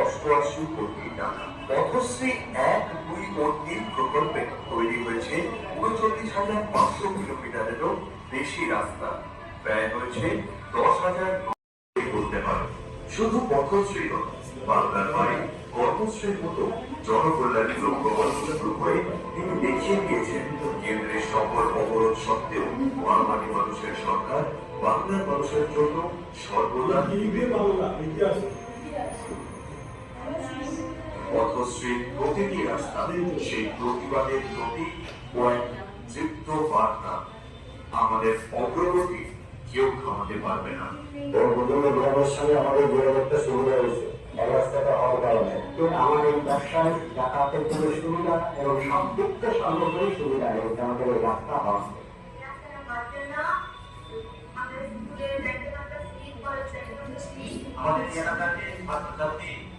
অষ্টআশি কোটি টাকা পথশ্রী এক দুই ও তিন প্রকল্পে তৈরি হয়েছে উনচল্লিশ হাজার পাঁচশো কিলোমিটারেরও বেশি রাস্তা। ব্যয় হয়েছে দশ হাজার করতে পারে। শুধু পথশ্রী নয়, বাংলার বাড়ি, কর্মশ্রীর মতো তিনি দেখিয়ে দিয়েছেন কেন্দ্রের সকল অবরোধ সত্ত্বেও মহামারী মানুষের সরকার বাংলার মানুষের জন্য সর্বদা পথশ্রীর প্রতিটি রাস্তা সেই প্রতিবাদের প্রতীক ও এক তৃপ্ত বার্তা। আমাদের অগ্রগতি কেউ থামাতে পারবে না। বঙ্গবন্ধু গ্রামের সঙ্গে আমাদের যোগাযোগটা সুবিধা হয়েছে রাস্তাটা হওয়ার কারণে। তো আমাদের ব্যবসায় যাতায়াতের জন্য সুবিধা এবং সম্পৃক্ত সর্বোপরি সুবিধা রয়েছে আমাদের এই রাস্তা আমাদের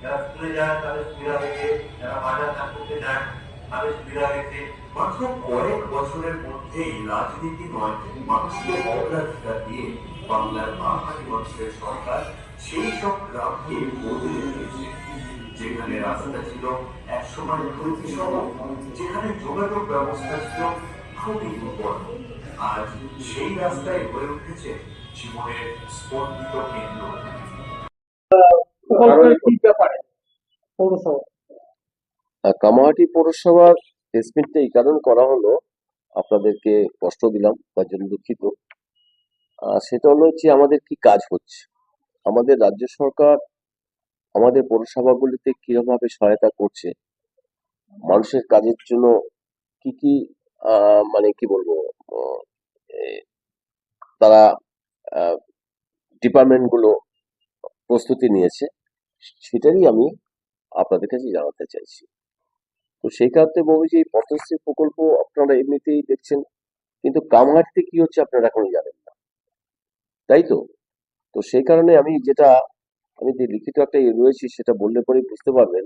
যারা স্কুলে যায় তাদের সুবিধা হয়েছে যারা বাজার কাজ করতে যায় তাদের সুবিধা হয়েছে মাত্র কয়েক বছরের মধ্যেই রাজনীতি নয়, মানুষকে অগ্রাধিকার দিয়ে বাংলার বাঙালি মানুষের সরকার সেই সব গ্রামকে বদলে দিয়েছে। যেখানে রাস্তা ছিল একসময় দুর্বিষহ যেখানে যোগাযোগ ব্যবস্থা ছিল খুবই দুর্বল। আজ সেই রাস্তায় হয়ে উঠেছে জীবনের স্পন্দিত কেন্দ্র। প্রকল্পের কি ব্যাপারে? পৌরসভা। আর কামাহাটি পৌরসভার এই কারণে করা হলো আপনাদেরকে কষ্ট দিলাম তার জন্য দুঃখিত। সেটা হলো যে আমাদের কি কাজ হচ্ছে? আমাদের রাজ্য সরকার আমাদের পৌরসভাগুলিতে কিরকমভাবে সহায়তা করছে? মানুষের কাজের জন্য কি কি মানে কি বলব তারা ডিপার্টমেন্টগুলো প্রস্তুতি নিয়েছে। সেটারই আমি আপনাদের কাছে জানাতে চাইছি। তো সেই কারণে বলব যে এই পথশ্রী প্রকল্প আপনারা এমনিতেই দেখছেন, কিন্তু কামহাটিতে কি হচ্ছে আপনারা এখনই জানেন না। তাই তো? তো সেই কারণে আমি যেটা, আমি যে লিখিত একটা ইয়ে রয়েছি সেটা বললে পরে বুঝতে পারবেন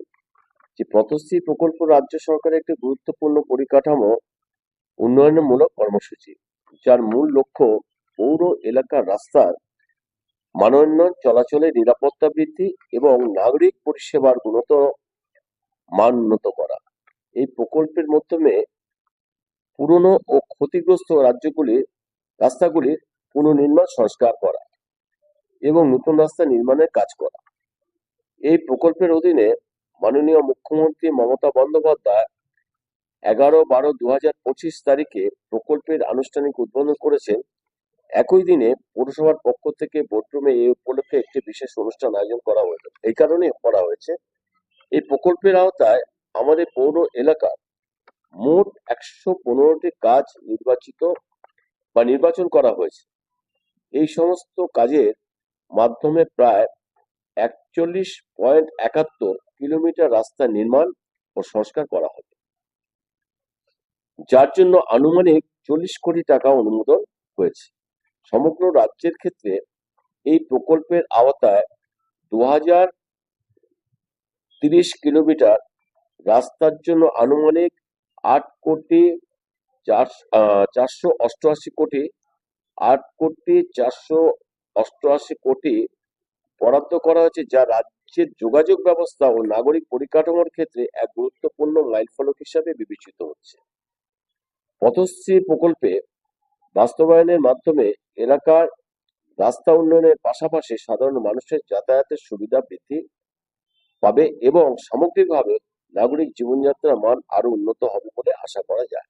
যে পথশ্রী প্রকল্প রাজ্য সরকারের একটি গুরুত্বপূর্ণ পরিকাঠামো উন্নয়নমূলক কর্মসূচি, যার মূল লক্ষ্য পৌর এলাকার রাস্তার মানোন্নয়ন চলাচলে নিরাপত্তা বৃদ্ধি এবং নাগরিক পরিষেবার গুণত মান উন্নত করা। এই প্রকল্পের মাধ্যমে পুরনো ও ক্ষতিগ্রস্ত রাজ্যগুলির রাস্তাগুলির পুনর্নির্মাণ সংস্কার করা এবং নতুন রাস্তা নির্মাণের কাজ করা। এই প্রকল্পের অধীনে মাননীয় মুখ্যমন্ত্রী মমতা বন্দ্যোপাধ্যায় এগারো বারো দু হাজার পঁচিশ তারিখে প্রকল্পের আনুষ্ঠানিক উদ্বোধন করেছেন একই দিনে পৌরসভার পক্ষ থেকে বোর্ডরুমে এই উপলক্ষে একটি বিশেষ অনুষ্ঠান আয়োজন করা হয়েছে। এই কারণে করা হয়েছে। এই প্রকল্পের আওতায় আমাদের পৌর এলাকার মোট একশো পনেরোটি কাজ নির্বাচিত বা নির্বাচন করা হয়েছে। এই সমস্ত কাজের মাধ্যমে প্রায় একচল্লিশ পয়েন্ট একাত্তর কিলোমিটার রাস্তা নির্মাণ ও সংস্কার করা হবে। যার জন্য আনুমানিক চল্লিশ কোটি টাকা অনুমোদন হয়েছে। সমগ্র রাজ্যের ক্ষেত্রে এই প্রকল্পের আওতায় দু হাজার তিরিশ কিলোমিটার রাস্তার জন্য আনুমানিক আট কোটি চার চারশো অষ্টআশি কোটি, আট কোটি চারশো অষ্টআশি কোটি বরাদ্দ করা হয়েছে, যা রাজ্যের যোগাযোগ ব্যবস্থা ও নাগরিক পরিকাঠামোর ক্ষেত্রে এক গুরুত্বপূর্ণ মাইলফলক হিসাবে বিবেচিত হচ্ছে। পথশ্রী প্রকল্পে বাস্তবায়নের মাধ্যমে এলাকার রাস্তা উন্নয়নের পাশাপাশি সাধারণ মানুষের যাতায়াতের সুবিধা বৃদ্ধি পাবে এবং সামগ্রিকভাবে নাগরিক জীবনযাত্রার মান আরও উন্নত হবে বলে আশা করা যায়।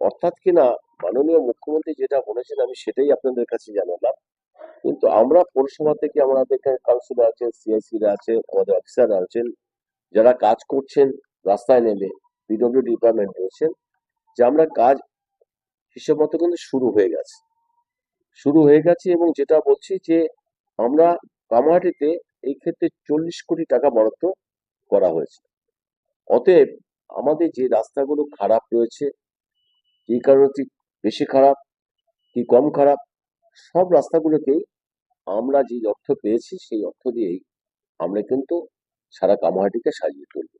অর্থাৎ কিনা মাননীয় মুখ্যমন্ত্রী যেটা বলেছেন, আমি সেটাই আপনাদের কাছে জানালাম। কিন্তু আমরা পৌরসভা থেকে আমাদের কাউন্সিলর আছেন সিআইসিরা আছে আমাদের অফিসার আছেন, যারা কাজ করছেন রাস্তায় নেমে পিডব্লিউ ডিপার্টমেন্ট রয়েছেন, যে আমরা কাজ হিসেব মতো কিন্তু শুরু হয়ে গেছে। শুরু হয়ে গেছে এবং যেটা বলছি যে, আমরা কামাহাটিতে এই ক্ষেত্রে চল্লিশ কোটি টাকা বরাদ্দ করা হয়েছে। অতএব আমাদের যে রাস্তাগুলো খারাপ রয়েছে, যে কারণে কি বেশি খারাপ, কি কম খারাপ, সব রাস্তাগুলোকেই আমরা যে অর্থ পেয়েছি সেই অর্থ দিয়েই আমরা কিন্তু সারা কামাহাটিকে সাজিয়ে তুলব।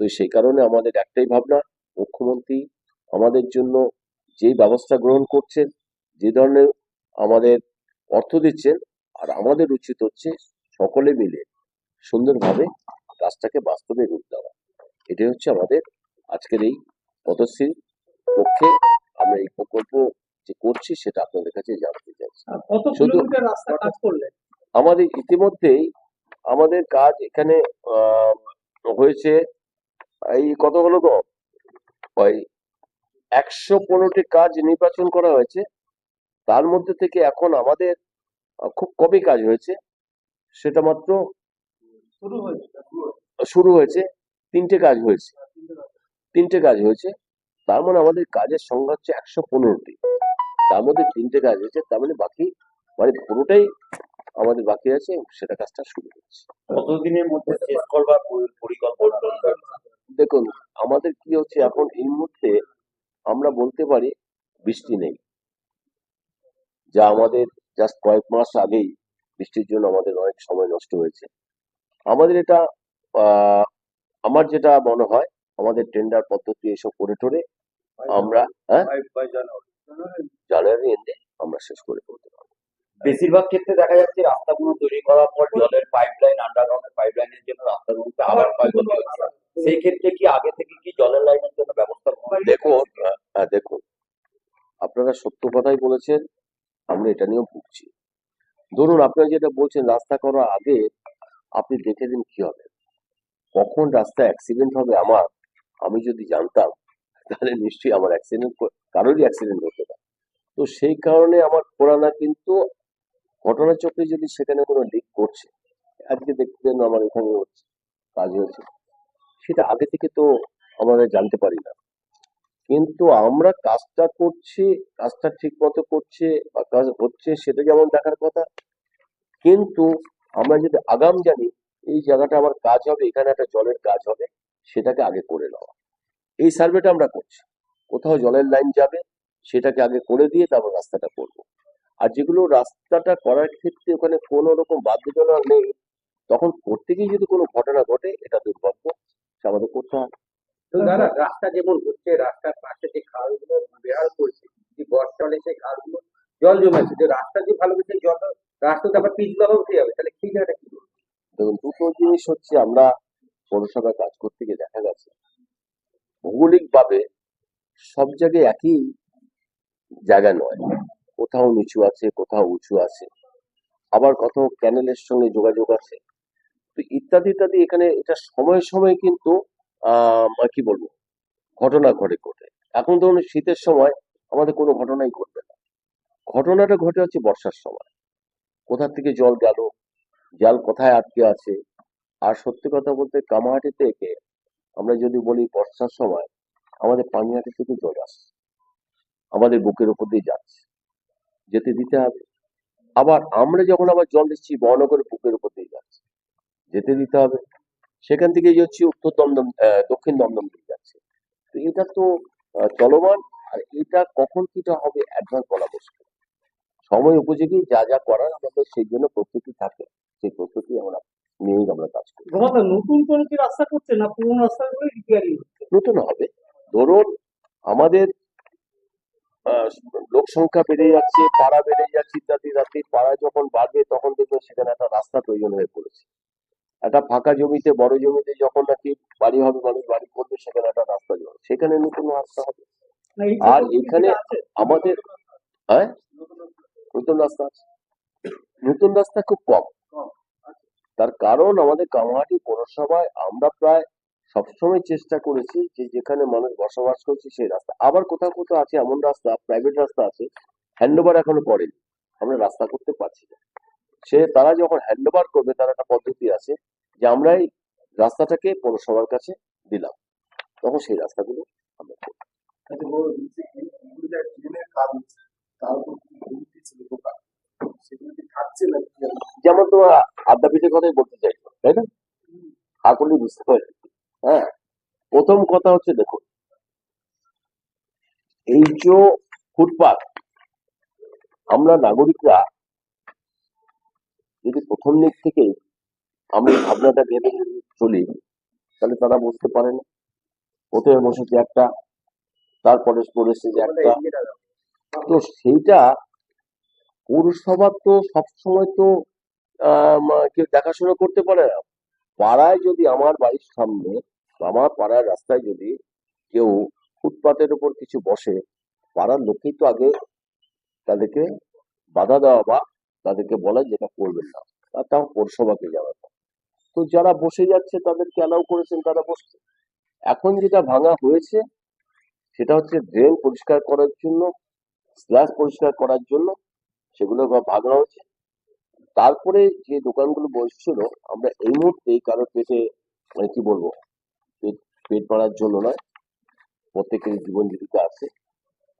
তো সেই কারণে আমাদের একটাই ভাবনা, মুখ্যমন্ত্রী আমাদের জন্য যেই ব্যবস্থা গ্রহণ করছেন যে ধরনের আমাদের অর্থ দিচ্ছেন আর আমাদের উচিত হচ্ছে সকলে মিলে সুন্দরভাবে কাজটাকে বাস্তবে রূপ দেওয়া। এটাই হচ্ছে আমাদের আজকের এই পদশ্রীর পক্ষে আমরা এই প্রকল্প যে করছি সেটা আপনাদের কাছে জানতে চাইছি। শুধু- আমাদের ইতিমধ্যেই আমাদের কাজ এখানে আহ, হয়েছে এই কত হলো গো ওই একশো পনেরোটি কাজ নির্বাচন করা হয়েছে। তার মধ্যে থেকে এখন আমাদের খুব কমই কাজ হয়েছে। সেটা মাত্র শুরু হয়েছে? তিনটে কাজ হয়েছে। তিনটে কাজ হয়েছে। তার মানে আমাদের কাজের সংখ্যা হচ্ছে একশো পনেরোটি। তার মধ্যে তিনটে কাজ হয়েছে তার মানে বাকি মানে পুরোটাই আমাদের বাকি আছে সেটা কাজটা শুরু হয়েছে। কতদিনের মধ্যে শেষ করবার পরিকল্পনা? দেখুন আমাদের কি হচ্ছে এখন এই মুহূর্তে আমরা বলতে পারি বৃষ্টি নেই। যা আমাদের জাস্ট কয়েক মাস আগেই বৃষ্টির জন্য আমাদের অনেক সময় নষ্ট হয়েছে। আমাদের এটা আহ, আমার যেটা মনে হয় আমাদের টেন্ডার পদ্ধতি এসব করে টোরে আমরা হ্যাঁ? জানুয়ারি এন্ডে আমরা শেষ করে ফেলতে পারব বেশিরভাগ ক্ষেত্রে দেখা যাচ্ছে রাস্তাগুলো তৈরি করার পর জলের পাইপলাইন আন্ডারগ্রাউন্ডের পাইপলাইনের জন্য রাস্তাগুলোতে আবার ক্ষয়ক্ষতি হচ্ছে। সেই ক্ষেত্রে কি আগে থেকে কি জলের লাইনের জন্য ব্যবস্থা? দেখুন হ্যাঁ দেখুন। আপনারা সত্য কথাই বলেছেন, আমরা এটা নিয়েও ভুগছি। ধরুন আপনারা যেটা বলছেন, রাস্তা করার আগে আপনি দেখে দিন কি হবে। কখন রাস্তা অ্যাক্সিডেন্ট হবে আমার, আমি যদি জানতাম, তাহলে নিশ্চয়ই আমার অ্যাক্সিডেন্ট কারোরই অ্যাক্সিডেন্ট হতো না। তো সেই কারণে আমার করানা কিন্তু ঘটনা ঘটনাচক্রে যদি সেখানে কোনো লিক করছে, আজকে দেখবেন আমার এখানে কাজ হয়েছে, সেটা আগে থেকে তো আমরা জানতে পারি না। কিন্তু আমরা কাজটা করছি, কাজটা ঠিক মতো করছে বা কাজ হচ্ছে সেটা যেমন দেখার কথা, কিন্তু আমরা যদি আগাম জানি এই জায়গাটা আমার কাজ হবে, এখানে একটা জলের কাজ হবে, সেটাকে আগে করে নেওয়া। এই সার্ভেটা আমরা করছি। কোথাও জলের লাইন যাবে, সেটাকে আগে করে দিয়ে তারপর রাস্তাটা করব। আর যেগুলো রাস্তাটা করার ক্ষেত্রে ওখানে কোনো রকম বাধ্যতা নেই, তখন করতে গিয়ে যদি কোনো ঘটনা ঘটে, এটা দুর্ভাগ্য, সে আমাদের করতে হয়। দাদা রাস্তা যেমন হচ্ছে রাস্তার পাশে যে খালগুলো বেহাল করছে যে বর্ষা হলে সেই খালগুলো জল জমে আছে যে রাস্তা যে ভালো হচ্ছে জল রাস্তাতে আবার পিচ বাবা উঠে যাবে তাহলে সেই জায়গাটা কি? দেখুন দুটো জিনিস হচ্ছে আমরা পৌরসভায় কাজ করতে গিয়ে দেখা গেছে। ভৌগোলিক ভাবে সব জায়গায় একই জায়গা নয়। কোথাও নিচু আছে কোথাও উঁচু আছে। আবার কোথাও ক্যানেলের সঙ্গে যোগাযোগ আছে। তো ইত্যাদি ইত্যাদি এখানে এটা সময়ে সময়ে কিন্তু কি বলব? ঘটনা ঘটে ঘটে এখন ধরুন শীতের সময়, আমাদের কোনো ঘটনাই ঘটবে না। ঘটনাটা ঘটে হচ্ছে বর্ষার সময়। কোথা থেকে জল গেল? জাল কোথায় আটকে আছে? আর সত্যি কথা বলতে কামাহাটি থেকে আমরা যদি বলি বর্ষার সময়, আমাদের পানিহাটি থেকে জল আসছে। আমাদের বুকের উপর দিয়ে যাচ্ছে। যেতে দিতে হবে। আবার আমরা যখন আবার জল দিচ্ছি মহানগরের বুকের উপর দিয়ে যাচ্ছে। যেতে দিতে হবে। সেখান থেকে হচ্ছে উত্তর দমদম দক্ষিণ দমদম দিয়ে যাচ্ছে। তো এটা তো চলমান আর এটা কখন কিটা হবে অ্যাডভান্স বলা মুশকিল। সময় উপযোগী যা যা করার আমাদের সেই জন্য প্রস্তুতি থাকে সেই প্রস্তুতি আমরা নিয়েই আমরা কাজ করি। নতুন করে কি রাস্তা করছে না পুরোনো রাস্তাগুলো রিপেয়ারিং হচ্ছে? নতুন হবে। ধরুন আমাদের আহ, লোক সংখ্যা বেড়ে যাচ্ছে পাড়া বেড়ে যাচ্ছে ইত্যাদি ইত্যাদি পাড়া যখন বাড়বে তখন দেখবেন সেখানে একটা রাস্তা প্রয়োজন হয়ে পড়েছে। একটা ফাঁকা জমিতে বড় জমিতে যখন নাকি বাড়ি হবে মানুষ বাড়ি করবে সেখানে একটা রাস্তা যাবে। সেখানে নতুন রাস্তা হবে। আর এখানে আমাদের হ্যাঁ? নতুন রাস্তা আছে। নতুন রাস্তা খুব কম। তার কারণ আমাদের কামাহাটি পৌরসভায় আমরা প্রায় সবসময় চেষ্টা করেছি যে যেখানে মানুষ বসবাস করছে সেই রাস্তা। আবার কোথাও কোথাও আছে এমন রাস্তা প্রাইভেট রাস্তা আছে হ্যান্ডওভার এখনও করেনি। আমরা রাস্তা করতে পারছি না। সে তারা যখন হ্যান্ডওভার করবে তার একটা পদ্ধতি আছে যে আমরা এই রাস্তাটাকে পৌরসভার কাছে দিলাম। তখন সেই রাস্তাগুলো আমরা করব। যেমন তোমার আদ্যাপীঠের কথাই বলতে চাইছো তাই না? হা বুঝতে পারি হ্যাঁ প্রথম কথা হচ্ছে দেখুন এই যে ফুটপাত আমরা নাগরিকরা যদি প্রথম দিক থেকে এই ভাবনাটা ভেবে চলি, তাহলে তারা বুঝতে পারে না। প্রথমে বসেছে একটা, তারপরে পড়েছে যে একটা। তো সেইটা পৌরসভা তো সবসময় তো কেউ দেখাশোনা করতে পারে না। পাড়ায় যদি আমার বাড়ির সামনে, আমার পাড়ার রাস্তায় যদি কেউ ফুটপাতের উপর কিছু বসে, পাড়ার লোকেই তো আগে তাদেরকে বাধা দেওয়া বা তাদেরকে বলা যেটা করবেন না। আর তাও পৌরসভাকে জানানো তো যারা বসে যাচ্ছে, তাদেরকে অ্যালাউ করেছেন তারা বসছে। এখন যেটা ভাঙা হয়েছে, সেটা হচ্ছে ড্রেন পরিষ্কার করার জন্য স্ল্যাশ পরিষ্কার করার জন্য সেগুলো ভাঙা হয়েছে তারপরে যে দোকানগুলো বসছিল, আমরা এই মুহূর্তে কারও পেটে মানে কি বলব, পেট মারার জন্য নয় প্রত্যেকের জীবন জীবিকা আছে।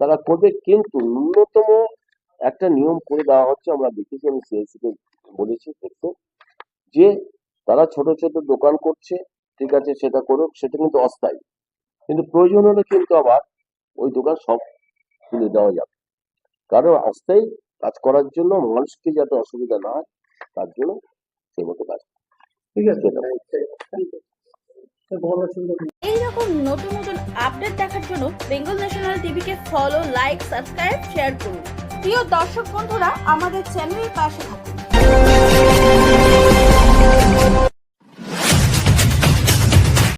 তারা করবে কিন্তু ন্যূনতম একটা নিয়ম করে দেওয়া হচ্ছে আমরা দেখেছি আমি সিএসসি কে বলেছি দেখতে। যে তারা ছোট ছোট দোকান করছে ঠিক আছে সেটা করুক সেটা কিন্তু অস্থায়ী। কিন্তু প্রয়োজন হলে কিন্তু আবার ওই দোকান সব খুলে দেওয়া যাবে। কারণ অস্থায়ী কাজ করার জন্য মানুষকে যাতে অসুবিধা না হয় তার জন্য সেই মতো কাজ। ঠিক আছে। এইরকম নতুন নতুন আপডেট দেখার জন্য বেঙ্গল ন্যাশনাল টিভিকে ফলো লাইক সাবস্ক্রাইব শেয়ার করুন। প্রিয় দর্শক বন্ধুরা আমাদের চ্যানেলের পাশে থাকুন।